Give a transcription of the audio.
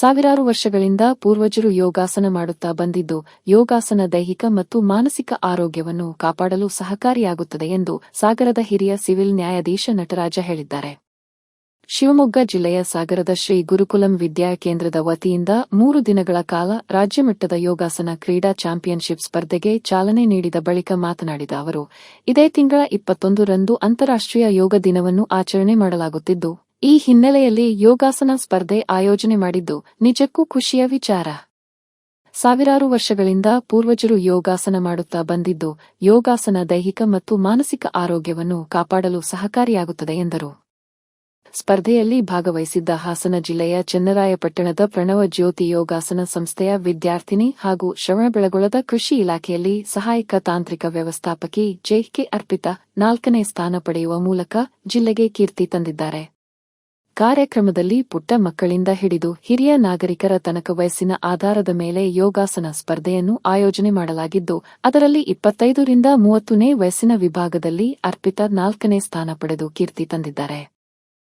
ಸಾವಿರಾರು ವರ್ಷಗಳಿಂದ ಪೂರ್ವಜರು ಯೋಗಾಸನ ಮಾಡುತ್ತಾ ಬಂದಿದ್ದು, ಯೋಗಾಸನ ದೈಹಿಕ ಮತ್ತು ಮಾನಸಿಕ ಆರೋಗ್ಯವನ್ನು ಕಾಪಾಡಲು ಸಹಕಾರಿಯಾಗುತ್ತದೆ ಎಂದು ಸಾಗರದ ಹಿರಿಯ ಸಿವಿಲ್ ನ್ಯಾಯಾಧೀಶ ನಟರಾಜ ಹೇಳಿದ್ದಾರೆ. ಶಿವಮೊಗ್ಗ ಜಿಲ್ಲೆಯ ಸಾಗರದ ಶ್ರೀ ಗುರುಕುಲಂ ವಿದ್ಯಾ ಕೇಂದ್ರದ ವತಿಯಿಂದ ಮೂರು ದಿನಗಳ ಕಾಲ ರಾಜ್ಯಮಟ್ಟದ ಯೋಗಾಸನ ಕ್ರೀಡಾ ಚಾಂಪಿಯನ್ಶಿಪ್ ಸ್ಪರ್ಧೆಗೆ ಚಾಲನೆ ನೀಡಿದ ಬಳಿಕ ಮಾತನಾಡಿದ ಅವರು, ಇದೇ ತಿಂಗಳ ಇಪ್ಪತ್ತೊಂದರಂದು ಅಂತಾರಾಷ್ಟ್ರೀಯ ಯೋಗ ದಿನವನ್ನು ಆಚರಣೆ ಮಾಡಲಾಗುತ್ತಿದ್ದು ಈ ಹಿನ್ನೆಲೆಯಲ್ಲಿ ಯೋಗಾಸನ ಸ್ಪರ್ಧೆ ಆಯೋಜನೆ ಮಾಡಿದ್ದು ನಿಜಕ್ಕೂ ಖುಷಿಯ ವಿಚಾರ. ಸಾವಿರಾರು ವರ್ಷಗಳಿಂದ ಪೂರ್ವಜರು ಯೋಗಾಸನ ಮಾಡುತ್ತಾ ಬಂದಿದ್ದು, ಯೋಗಾಸನ ದೈಹಿಕ ಮತ್ತು ಮಾನಸಿಕ ಆರೋಗ್ಯವನ್ನು ಕಾಪಾಡಲು ಸಹಕಾರಿಯಾಗುತ್ತದೆ ಎಂದರು. ಸ್ಪರ್ಧೆಯಲ್ಲಿ ಭಾಗವಹಿಸಿದ್ದ ಹಾಸನ ಜಿಲ್ಲೆಯ ಚೆನ್ನರಾಯಪಟ್ಟಣದ ಪ್ರಣವ ಜ್ಯೋತಿ ಯೋಗಾಸನ ಸಂಸ್ಥೆಯ ವಿದ್ಯಾರ್ಥಿನಿ ಹಾಗೂ ಶ್ರವಣಬೆಳಗೊಳದ ಕೃಷಿ ಇಲಾಖೆಯಲ್ಲಿ ಸಹಾಯಕ ತಾಂತ್ರಿಕ ವ್ಯವಸ್ಥಾಪಕಿ ಜೆಕೆ ಅರ್ಪಿತಾ ನಾಲ್ಕನೇ ಸ್ಥಾನ ಪಡೆಯುವ ಮೂಲಕ ಜಿಲ್ಲೆಗೆ ಕೀರ್ತಿ ತಂದಿದ್ದಾರೆ. ಕಾರ್ಯಕ್ರಮದಲ್ಲಿ ಪುಟ್ಟ ಮಕ್ಕಳಿಂದ ಹಿಡಿದು ಹಿರಿಯ ನಾಗರಿಕರ ತನಕ ವಯಸ್ಸಿನ ಆಧಾರದ ಮೇಲೆ ಯೋಗಾಸನ ಸ್ಪರ್ಧೆಯನ್ನು ಆಯೋಜನೆ ಮಾಡಲಾಗಿದ್ದು, ಅದರಲ್ಲಿ ಇಪ್ಪತ್ತೈದರಿಂದ ಮೂವತ್ತನೇ ವಯಸ್ಸಿನ ವಿಭಾಗದಲ್ಲಿ ಅರ್ಪಿತಾ ನಾಲ್ಕನೇ ಸ್ಥಾನ ಪಡೆದು ಕೀರ್ತಿ ತಂದಿದ್ದಾರೆ.